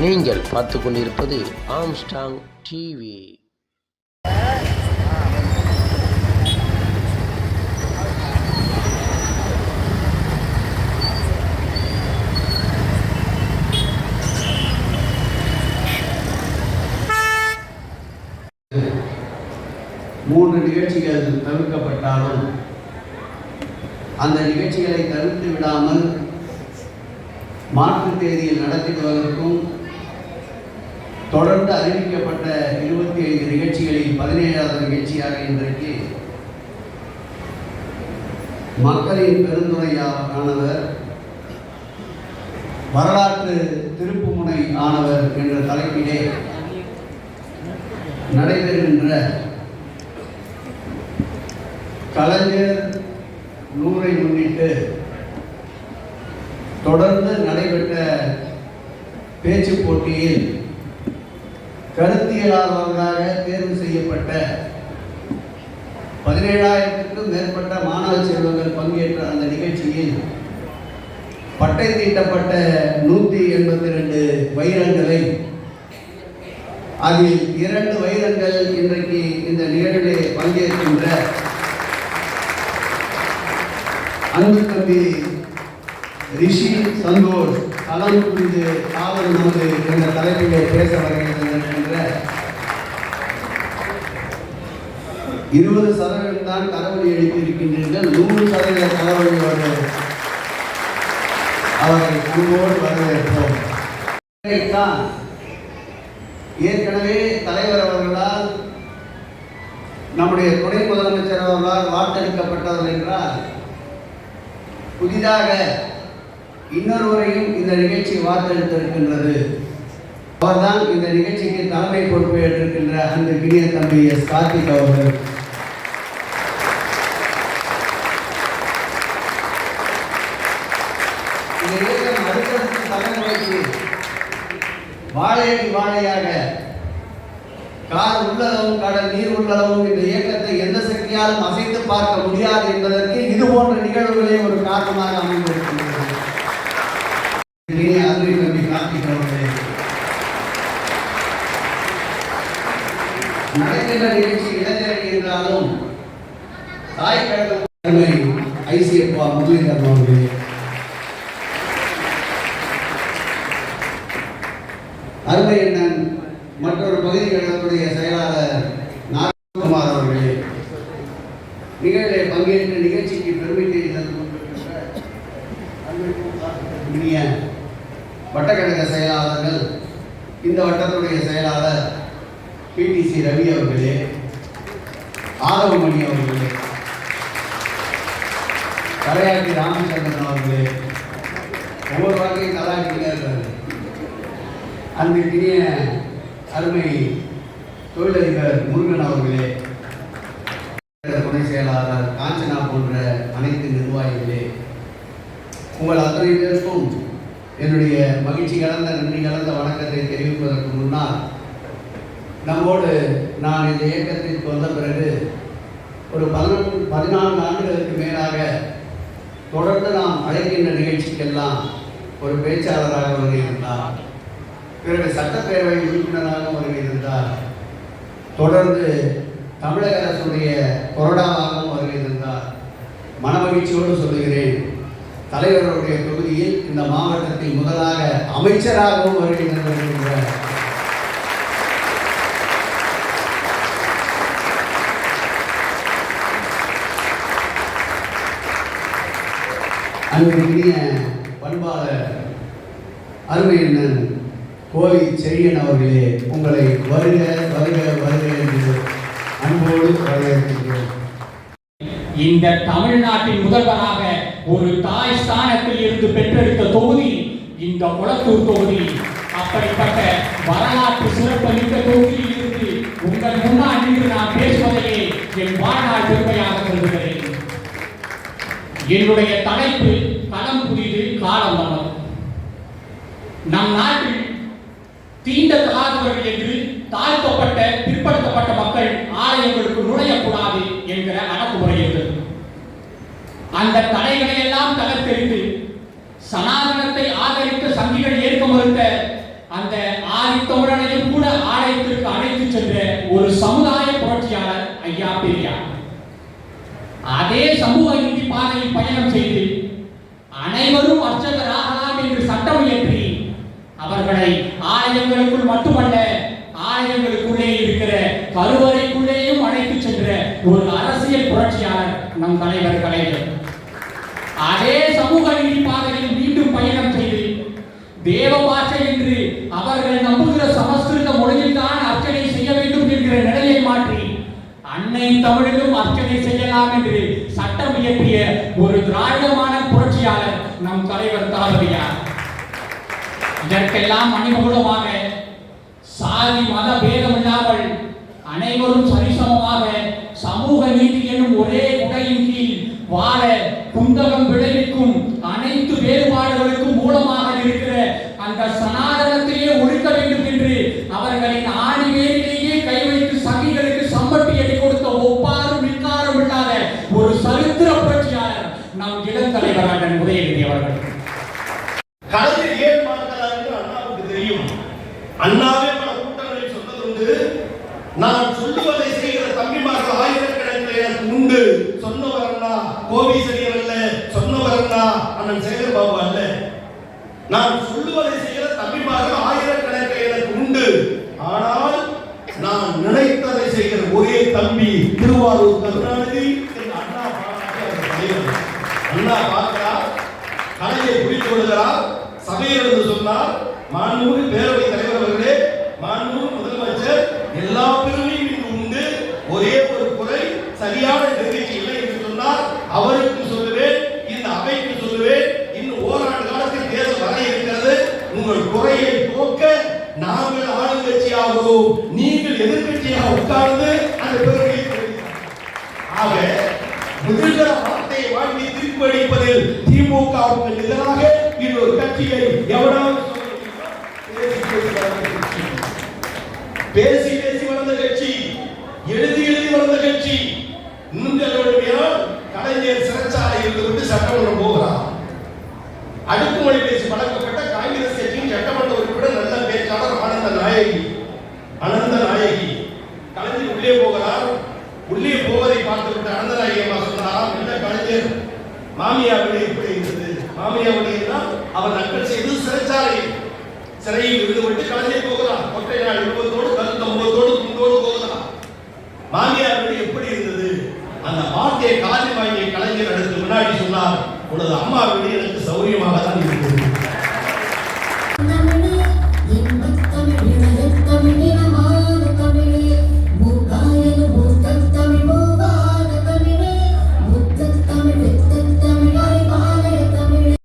நீங்கள் பார்த்து கொண்டிருப்பது ஆம்ஸ்டாங் டிவி மூன்று நிகழ்ச்சிகள் தவிர்க்கப்பட்டாலும் அந்த நிகழ்ச்சிகளை தவிர்த்து விடாமல் மாற்று தேதியில் நடத்திடுவதற்கும் தொடர்ந்து அறிவிக்கப்பட்ட இருபத்தி ஐந்து நிகழ்ச்சிகளில் பதினேழாவது நிகழ்ச்சியாக இன்றைக்கு மக்களின் பெருந்துரையானவர் வரலாற்று திருப்புமுனை ஆனவர் என்ற தலைப்பிலே நடைபெறுகின்ற கலைஞர் நூறை முன்னிட்டு தொடர்ந்து நடைபெற்ற பேச்சு போட்டியில் கருத்தியலாளர்களாக தேர்வு செய்யப்பட்ட பதினேழாயிரத்துக்கும் மேற்பட்ட மாணவ செல்வங்கள் பங்கேற்ற அந்த நிகழ்ச்சியில் பட்டை தீட்டப்பட்ட நூற்றி எண்பத்தி ரெண்டு வைரங்களை அதில் இரண்டு வைரங்கள் இன்றைக்கு இந்த நிகழ்விலே பங்கேற்கின்ற அன்பு தம்பி ரிஷி சந்தோஷ். களம் குறித்து காவல் நமது என்ற தலைப்பிலே பேச வருகின்ற இருபது சதவீதம் தான் தலைவலி எழுப்பியிருக்கின்றீர்கள் நூறு சதவீத தலைவலியோடு அவரை அன்போடு வரவேற்போம். ஏற்கனவே தலைவர் அவர்களால் நம்முடைய துணை முதலமைச்சர் அவர்களால் வார்த்தளிக்கப்பட்டவர் என்றால் புதிதாக இன்னொருவரையும் இந்த நிகழ்ச்சி வார்த்தெடுத்திருக்கின்றது. அவர்தான் இந்த நிகழ்ச்சிக்கு தலைமை பொறுப்பு ஏற்றிருக்கின்ற அந்த கிணிய தம்பி எஸ் கார்த்திக் அவர்கள். இந்த இயக்கம் வாழையடி வாழையாக கார் உள்ளளவும் கடல் நீர் உள்ளளவும் இந்த இயக்கத்தை எந்த சக்தியாலும் அசைத்து பார்க்க முடியாது என்பதற்கு இது போன்ற நிகழ்வுகளே ஒரு காரணமாக அமைந்திருக்கின்றது இனிய அருமை தம்பி கார்த்திக் அவர்களே நடக்கின்ற நிகழ்ச்சி இளைஞரணி என்றாலும் தாய் கழக ஐசிஎஃப்ஆ முரளிதரன் அவர்களே. அருமை அண்ணன் மற்றொரு பகுதி கழகத்துடைய செயலாளர் நாககுமார் அவர்களே. நிகழ்வை பங்கேற்று நிகழ்ச்சிக்கு பெருமை தேடி தந்து இனிய வட்டக்கழக செயலாளர்கள் இந்த வட்டத்துடைய செயலாளர் பிடிசி ரவி அவர்களே ஆதவமணி அவர்களே கரையாட்டி ராமச்சந்திரன் அவர்களே ஒவ்வொரு வாழ்க்கையும் கலாட்டிக்கிட்டே இருக்காரு. அன்பிற்கினிய அருமை தொழிலதிபர் முருகன் அவர்களே துணை செயலாளர் காஞ்சனா போன்ற அனைத்து நிர்வாகிகளே உங்கள் அத்தனை பேருக்கும் என்னுடைய மகிழ்ச்சி கலந்த நன்றி கலந்த வணக்கத்தை தெரிவிப்பதற்கு முன்னால் நம்மோடு நான் இந்த இயக்கத்திற்கு வந்த பிறகு ஒரு பதினொன்று பதினான்கு ஆண்டுகளுக்கு மேலாக தொடர்ந்து நாம் அழைக்கின்ற நிகழ்ச்சிக்கெல்லாம் ஒரு பேச்சாளராக வருகிறார் பிறகு சட்டப்பேரவை உறுப்பினராக வருகிறார் தொடர்ந்து தமிழக அரசுடைய கொறடாவாகவும் வருகிறார் மனமகிழ்ச்சியோடு சொல்லுகிறேன் தலைவருடைய தொகுதியில் இந்த மாவட்டத்தில் முதலாக அமைச்சராகவும் வருகின்ற அன்புக்குரிய பண்பாளர் அருமையண்ணன் கோவை செழியன் அவர்களே உங்களை வருக வருக வருக என்று அன்போடு வரவேற்கின்றோம். இந்த தமிழ்நாட்டின் முதல்வராக ஒரு தாய் ஸ்தானத்தில் இருந்து பெற்றெடுத்த தொகுதி இந்த குளத்தூர் தொகுதி. அப்படிப்பட்ட வரலாற்று சிறப்புமிக்க தொகுதியில் இருந்து உங்கள் முன்னால் நின்று நான் பேசுவதையே என் வாழ்நாள் பெருமையாக கருதுகிறேன் என்னுடைய தலைப்பு ஒடுக்கப்பட்ட பிற்படுத்தப்பட்ட மக்கள் ஆலயங்களுக்கு நுழையக்கூடாது என்கிற அடக்குமுறை இருந்தது. அந்த தடைகளை எல்லாம் தகர்த்தெறிந்து சனாதனத்தை ஆதரித்த சங்கிகள் ஏற்க மறுத்த அந்த ஆதித்தமிழனையும் கூட ஆலயத்திற்கு அழைத்து சென்ற ஒரு சமுதாய புரட்சியாளர் ஐயா பெரியார். அதே சமூக நீதி பாதையில் பயணம் செய்து அனைவரும் அர்ச்சகராகலாம் என்று சட்டம் இயற்றி அவர்களை கருவறைக்குள்ளேயும் அழைத்து சென்ற ஒரு அரசியல் புரட்சியாளர் நம் தலைவர் கலைஞர். அதே சமூக நீதி பாதையில் மீண்டும் பயணம் செய்து தேவ பாஷை என்று அவர்கள் நம்புகிற சமஸ்கிருத மொழியில் தான் அர்ச்சனை செய்ய வேண்டும் என்கிற நிலையை மாற்றி அன்னை தமிழிலும் அர்ச்சனை செய்யலாம் என்று சட்டம் இயற்றிய ஒரு திராவிடமான புரட்சியாளர் நம் தலைவர் தளபதியார். இதற்கெல்லாம் மணிமகுடமாக சாதி மத பேதம் இல்லாமல் அனைவரும் சரிசமமாக சமூக நீதி எனும் ஒரே உடையின் கீழ் வாழ குந்தகம் விளைவிக்கும் அனைத்து வேறுபாடுகளுக்கும் மூலமாக இருக்கிற அந்த சனாதனத்தையே ஒழிக்க வேண்டும் என்று அவர்களின் ஆணி வேரிலேயே கை வைத்து சங்கிகளுக்கு சம்மட்டி அடி கொடுத்த ஒப்பாரும் மிக்காரும் இல்லாத ஒரு சரித்திர புரட்சியாளர் நம் இளம் தலைவர் அண்ணன் உதயநிதி அவர்கள் கலைஞர் ஏன் பார்க்கிறார் என்று அண்ணாவுக்கு தெரியும் அண்ணாவே பல கூட்டங்களில் சொன்னதுண்டு நான் சொல்லுவதை செய்கிற தம்பிமார்கள் ஆயிரக்கணக்கில் எனக்கு உண்டு சொன்னவர் அண்ணா கோபீசரியர் அல்ல சொன்னவர் அண்ணா அண்ணன் சேகர் பாபு அல்ல. நான் சொல்லுவதை செய்கிற தம்பிமார்கள் ஆயிரக்கணக்கில் எனக்கு உண்டு. ஆனால் நான் நினைத்ததை செய்கிற ஒரே தம்பி திருவாரூர் கருணாநிதி அண்ணா பாராட்டி அண்ணா பார்க்கிறார் கலையை புரிந்து கொள்கிறார் சபையில் இருந்து சொன்னார் மாண்புமிகு திமுகவுக்கு எதிராக இருந்தது மாமியார் அவர் நக்கல் செய்து சிறைச்சாலை. சிறையில் இருந்து விட்டு கலைஞர் போகிறார் ஒற்றை நாள் விருப்பத்தோடு கருத்த முகத்தோடு துண்டோடு போகிறார் மாமியார் வீடு எப்படி இருந்தது? அந்த வார்த்தையை காலி வாங்கிய கலைஞர் அடுத்து முன்னாடி சொன்னார் உனது அம்மா வீடு எனக்கு சௌரியமாக தான் இருக்கிறது